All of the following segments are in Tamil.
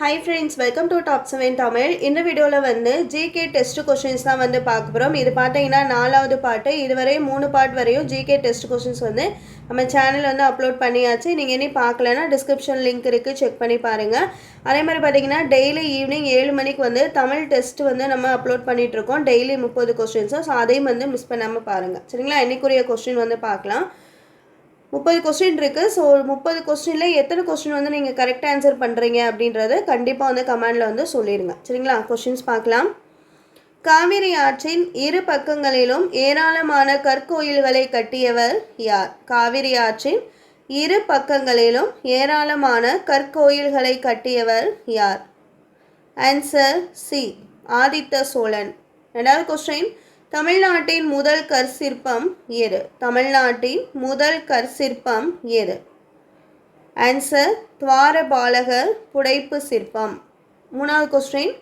Hi friends welcome to top seven Tamil இந்த வீடியோவில் வந்து ஜிகே டெஸ்ட் கொஷின்ஸ் தான் வந்து பார்க்க போகிறோம் இது பார்த்தீங்கன்னா நாலாவது பாட்டு. இதுவரை மூணு பார்ட் வரையும் ஜிகே டெஸ்ட் கொஷின்ஸ் வந்து நம்ம சேனல் வந்து அப்லோட் பண்ணியாச்சு. நீங்கள் இனி பார்க்கலன்னா டிஸ்கிரிப்ஷன் லிங்க் இருக்குது செக் பண்ணி பாருங்கள் அதே மாதிரி பார்த்தீங்கன்னா டெய்லி ஈவினிங் ஏழு மணிக்கு வந்து தமிழ் டெஸ்ட் வந்து நம்ம அப்லோட் பண்ணிகிட்ருக்கோம் இருக்கோம். டெய்லி முப்பது கொஸ்டின்ஸும் ஸோ அதையும் வந்து மிஸ் பண்ணாமல் பாருங்கள் சரிங்களா? இன்றைக்குரிய கொஸ்டின் வந்து பார்க்கலாம். முப்பது கொஸ்டின் இருக்குது ஸோ முப்பது கொஸ்டினில் எத்தனை கொஸ்டின் வந்து நீங்கள் கரெக்டாக ஆன்சர் பண்ணுறீங்க அப்படின்றத கண்டிப்பாக வந்து கமெண்டில் வந்து சொல்லிடுங்க. சரிங்களா? கொஸ்டின்ஸ் பார்க்கலாம். காவிரி ஆற்றின் இரு பக்கங்களிலும் ஏராளமான கற்கோயில்களை கட்டியவர் யார்? காவிரி ஆற்றின் இரு பக்கங்களிலும் ஏராளமான கற்கோயில்களை கட்டியவர் யார்? Answer C Aditha Cholan. ரெண்டாவது கொஸ்டின் தமிழ்நாட்டின் முதல் கற்சிற்பம் எது? தமிழ்நாட்டின் முதல் கற்சிற்பம் எது? ஆன்சர் துவாரபாலகர் புடைப்பு சிற்பம். மூணாவது கொஸ்டின்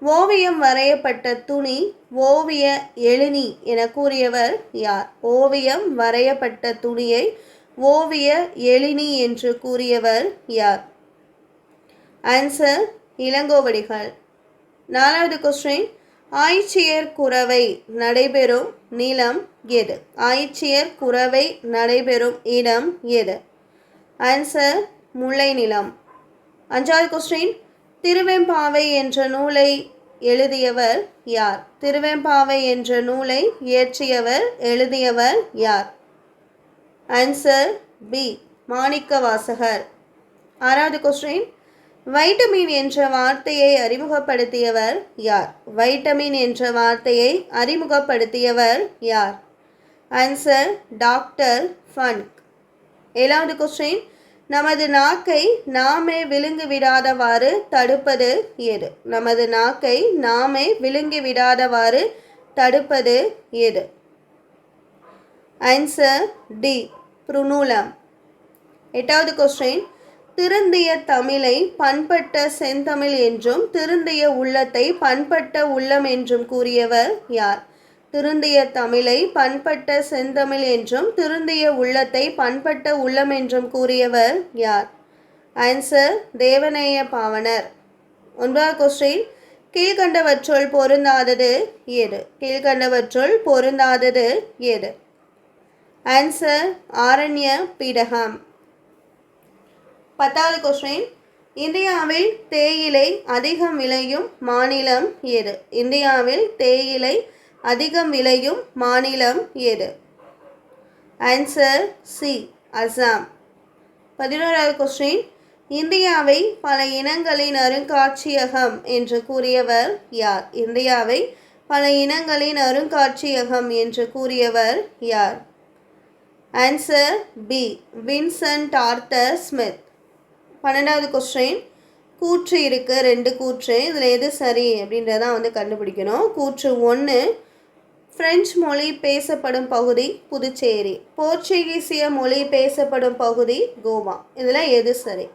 ஓவியம் வரையப்பட்ட துணி ஓவிய எழினி என கூறியவர் யார்? ஓவியம் வரையப்பட்ட துணியை ஓவிய எழினி என்று கூறியவர் யார்? ஆன்சர் இளங்கோவடிகள். நாலாவது கொஸ்டின் ஆய்ச்சியர் குறவை நடைபெறும் நிலம் எது? ஆய்ச்சியர் குறவை நடைபெறும் இடம் எது? ஆன்சர் முல்லை நிலம். அஞ்சாவது கொஸ்டின் திருவெம்பாவை என்ற நூலை எழுதியவர் யார்? திருவெம்பாவை என்ற நூலை இயற்றியவர் எழுதியவர் யார்? Answer B Manikkavasagar. ஆறாவது கொஸ்டின் வைட்டமின் என்ற வார்த்தையை அறிமுகப்படுத்தியவர் யார்? வைட்டமின் என்ற வார்த்தையை அறிமுகப்படுத்தியவர் யார்? ஆன்சர் டாக்டர் ஃபன்க் ஏழாவது கொஸ்டின் நமது நாக்கை நாமே விழுங்கு விடாதவாறு தடுப்பது எது நமது நாக்கை நாமே விழுங்கி விடாதவாறு தடுப்பது எது ஆன்சர் டி புருநூலம். எட்டாவது கொஸ்டின் திருந்திய தமிழை பண்பட்ட செந்தமிழ் என்றும் திருந்திய உள்ளத்தை பண்பட்ட உள்ளம் என்றும் கூறியவர் யார்? திருந்திய தமிழை பண்பட்ட செந்தமிழ் என்றும் திருந்திய உள்ளத்தை பண்பட்ட உள்ளம் என்றும் கூறியவர் யார்? ஆன்சர் தேவநேய பாவனர். ஒன்பதாவது கொஸ்டின் கீழ்கண்டவற்றுள் பொருந்தாதது எது? கீழ்கண்டவற்றுள் பொருந்தாதது எது? ஆன்சர் ஆரண்ய பீடகம். பத்தாவது கொஸ்டின். இந்தியாவில் தேயிலை அதிகம் விளையும் மாநிலம் எது? இந்தியாவில் தேயிலை அதிகம் விளையும் மாநிலம் எது? ஆன்சர் சி அசாம் பதினோராவது கொஸ்டின். இந்தியாவை பல இனங்களின் அருங்காட்சியகம் என்று கூறியவர் யார்? இந்தியாவை பல இனங்களின் அருங்காட்சியகம் என்று கூறியவர் யார்? Answer B Vincent Arthur Smith பன்னெண்டாவது கொஸ்டின் கூற்று இருக்குது ரெண்டு கூற்று. இதில் எது சரி அப்படின்றதான் வந்து கண்டுபிடிக்கணும். கூற்று ஒன்று பிரெஞ்சு மொழி பேசப்படும் பகுதி புதுச்சேரி. போர்ச்சுகீசிய மொழி பேசப்படும் பகுதி கோவா. இதில் எது சரி?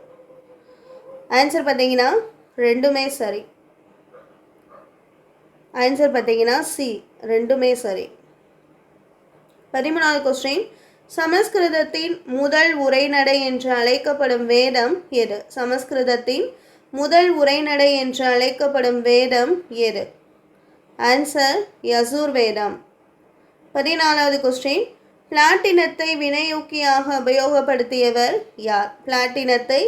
ஆன்சர் பார்த்தீங்கன்னா ரெண்டுமே சரி. ஆன்சர் பார்த்தீங்கன்னா சி ரெண்டுமே சரி. பதிமூணாவது கொஸ்டின் சமஸ்கிருதத்தின் முதல் உரைநடை என்று அழைக்கப்படும் வேதம் எது? சமஸ்கிருதத்தின் முதல் உரைநடை என்று அழைக்கப்படும் வேதம் எது? ஆன்சர் யசூர் வேதம் பதினாலாவது கொஸ்டின் பிளாட்டினத்தை வினையூக்கியாக உபயோகப்படுத்தியவர் யார்? பிளாட்டினத்தை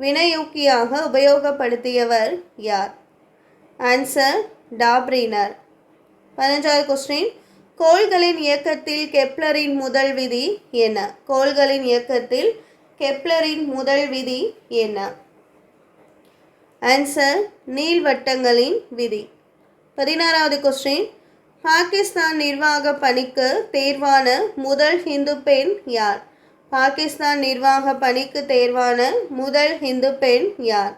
வினையூக்கியாக உபயோகப்படுத்தியவர் யார்? Answer Dobereiner. பதினஞ்சாவது கொஸ்டின் கோள்களின் இயக்கத்தில் கெப்லரின் முதல் விதி என்ன? கோள்களின் இயக்கத்தில் கெப்லரின் முதல் விதி என்ன? ஆன்சர் நீள்வட்டங்களின் விதி. பதினாறாவது கொஸ்டின் பாகிஸ்தான் நிர்வாக பணிக்கு தேர்வான முதல் ஹிந்து பெண் யார்? பாகிஸ்தான் நிர்வாக பணிக்கு தேர்வான முதல் ஹிந்து பெண் யார்?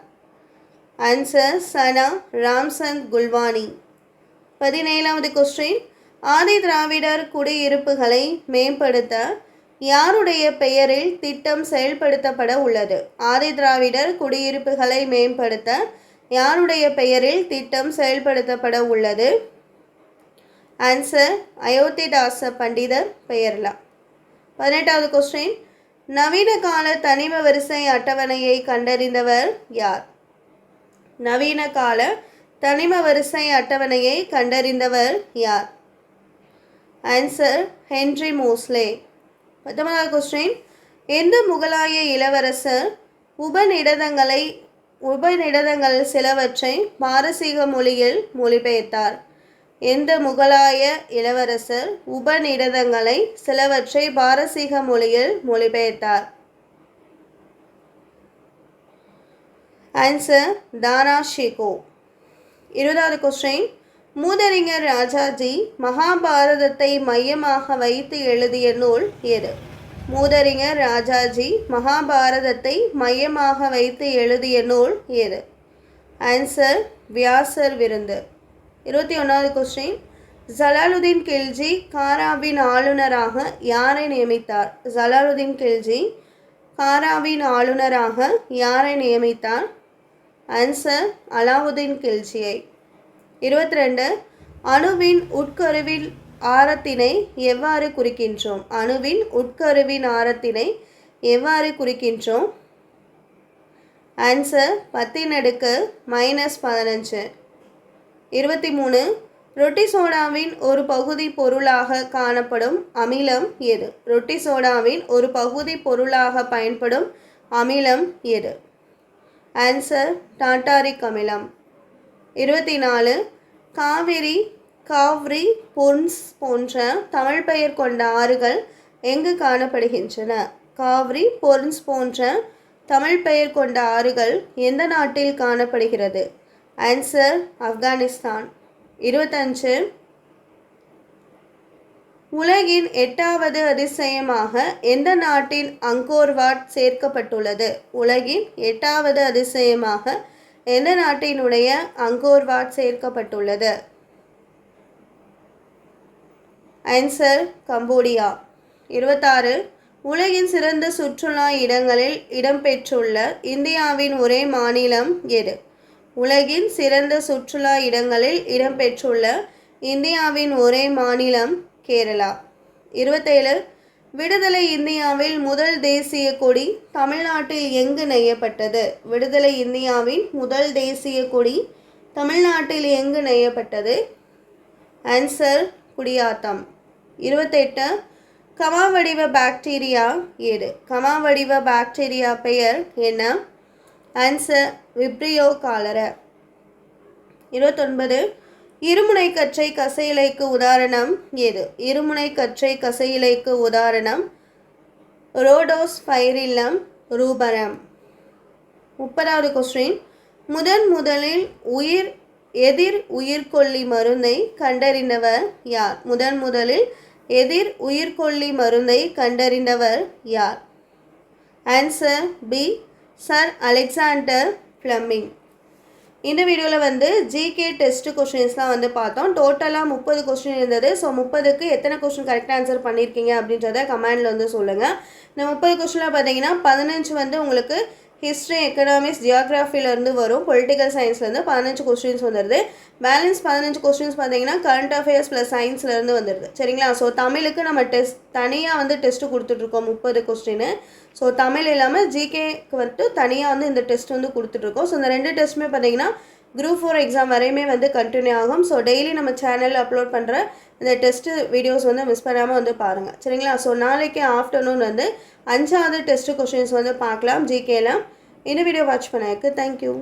ஆன்சர் சனா ராம்சந்த் குல்வானி. பதினேழாவது கொஸ்டின் ஆதி திராவிடர் குடியிருப்புகளை மேம்படுத்த யாருடைய பெயரில் திட்டம் செயல்படுத்தப்பட உள்ளது? ஆதி திராவிடர் குடியிருப்புகளை மேம்படுத்த யாருடைய பெயரில் திட்டம் செயல்படுத்தப்பட உள்ளது? ஆன்சர் அயோத்திதாச பண்டிதர் பெயர்லா. பதினெட்டாவது கொஸ்டின் நவீன கால தனிம வரிசை அட்டவணையை கண்டறிந்தவர் யார்? நவீன கால தனிம வரிசை அட்டவணையை கண்டறிந்தவர் யார்? ஆன்சர் ஹென்ரி மோஸ்லே பத்தொன்பதாவது கொஸ்டின் எந்த முகலாய இளவரசர் உபநிடதங்களை உபநிடதங்கள் சிலவற்றை பாரசீக மொழியில் மொழிபெயர்த்தார்? எந்த முகலாய இளவரசர் உபநிடதங்களை சிலவற்றை பாரசீக மொழியில் மொழிபெயர்த்தார்? ஆன்சர் தானா ஷிகோ இருபதாவது கொஸ்டின் மூதறிஞர் ராஜாஜி மகாபாரதத்தை மையமாக வைத்து எழுதிய நூல் எது? மூதறிஞர் ராஜாஜி மகாபாரதத்தை மையமாக வைத்து எழுதிய நூல் எது? ஆன்சர் வியாசர் விருந்து. இருபத்தி ஒன்றாவது கொஸ்டின் ஜலாலுதீன் கில்ஜி காராவின் ஆளுநராக யாரை நியமித்தார்? ஜலாலுதீன் கில்ஜி காராவின் ஆளுநராக யாரை நியமித்தார்? ஆன்சர் அலாவுதீன் கில்ஜியை. இருபத்தி ரெண்டு அணுவின் உட்கருவில் ஆரத்தினை எவ்வாறு குறிக்கின்றோம்? அணுவின் உட்கருவின் ஆரத்தினை எவ்வாறு குறிக்கின்றோம்? ஆன்சர் பத்தின் அடுக்கு மைனஸ் பதினஞ்சு. இருபத்தி மூணு ரொட்டி சோடாவின் ஒரு பகுதி பொருளாக காணப்படும் அமிலம் எது? ரொட்டி சோடாவின் ஒரு பகுதி பொருளாக பயன்படும் அமிலம் எது? ஆன்சர் டாட்டாரிக் அமிலம். இருபத்தி நாலு காவிரி காவ்ரி பொன்ஸ் போன்ற தமிழ் பெயர் கொண்ட ஆறுகள் எங்கு காணப்படுகின்றன? காவிரி பொன்ஸ் போன்ற தமிழ் பெயர் கொண்ட ஆறுகள் எந்த நாட்டில் காணப்படுகிறது? ஆன்சர் ஆப்கானிஸ்தான் இருபத்தஞ்சு உலகின் எட்டாவது அதிசயமாக எந்த நாட்டின் அங்கோர்வாட் சேர்க்கப்பட்டுள்ளது? உலகின் எட்டாவது அதிசயமாக எந்த நாட்டினுடைய அங்கோர்வாட் சேர்க்கப்பட்டுள்ளது? Answer Cambodia. இருபத்தாறு. உலகின் சிறந்த சுற்றுலா இடங்களில் இடம்பெற்றுள்ள இந்தியாவின் ஒரே மாநிலம் எது? உலகின் சிறந்த சுற்றுலா இடங்களில் இடம்பெற்றுள்ள இந்தியாவின் ஒரே மாநிலம் கேரளா. இருபத்தேழு. விடுதலை இந்தியாவில் முதல் தேசிய கொடி தமிழ்நாட்டில் எங்கு நெய்யப்பட்டது? விடுதலை இந்தியாவின் முதல் தேசிய கொடி தமிழ்நாட்டில் எங்கு நெய்யப்பட்டது? ஆன்சர் குடியாத்தம். இருபத்தெட்டு கமா வடிவ பாக்டீரியா ஏது கமா வடிவ பாக்டீரியா பெயர் என்ன? Answer vibrio cholera. இருபத்தொன்பது இருமுனை கற்றை கசையிலைக்கு உதாரணம் எது? இருமுனை கற்றை கசையிலைக்கு உதாரணம் ரோடோஸ் பைரில்லம் ரூபரம். முப்பதாவது கொஸ்டின் முதன் முதலில் உயிர் எதிர் உயிர்கொல்லி மருந்தை கண்டறிந்தவர் யார்? முதன் முதலில் எதிர் உயிர்கொல்லி மருந்தை கண்டறிந்தவர் யார்? Answer B sir Alexander Fleming இந்த வீடியோவில் வந்து ஜிகே டெஸ்ட் கொஷின்ஸ் தான் வந்து பார்த்தோம். டோட்டலாக முப்பது கொஸ்டின் இருந்தது. ஸோ முப்பதுக்கு எத்தனை கொஸ்டின் கரெக்டாக ஆன்சர் பண்ணியிருக்கீங்க அப்படின்றத கமெண்டில் வந்து சொல்லுங்கள் இந்த முப்பது கொஸ்டினில் பார்த்தீங்கன்னா பதினஞ்சு வந்து உங்களுக்கு ஹிஸ்ட்ரி எக்கனாமிக்ஸ் ஜியாகிராஃபிலேருந்து வரும். பொலிட்டிக்கல் சயின்ஸ்லேருந்து பதினஞ்சு கொஸ்டின்ஸ் வந்துடுது பேலன்ஸ் பதினஞ்சு கொஸ்டின்ஸ் பார்த்தீங்கன்னா கரண்ட் அஃபேர்ஸ் ப்ளஸ் சயின்ஸ்லேருந்து வந்துடுது சரிங்களா? ஸோ தமிழுக்கு நம்ம டெஸ்ட் தனியாக வந்து டெஸ்ட்டு கொடுத்துட்ருக்கோம் முப்பது கொஸ்டின் ஸோ தமிழ் இல்லாமல் ஜிகேக்கு வந்துட்டு தனியாக வந்து இந்த டெஸ்ட் வந்து கொடுத்துட்ருக்கோம். ஸோ இந்த ரெண்டு டெஸ்ட்டுமே பார்த்தீங்கன்னா குரூப் ஃபோர் எக்ஸாம் வரையுமே வந்து கண்டினியூ ஆகும். ஸோ டெய்லி நம்ம சேனலில் அப்லோட் பண்ணுற இந்த டெஸ்ட்டு வீடியோஸ் வந்து மிஸ் பண்ணாமல் வந்து பாருங்கள் சரிங்களா? ஸோ நாளைக்கு ஆஃப்டர்நூன் வந்து அஞ்சாவது டெஸ்ட்டு கொஷின்ஸ் வந்து பார்க்கலாம். ஜிகேலாம் இந்த வீடியோ வாட்ச் பண்ணதுக்கு தேங்க்யூ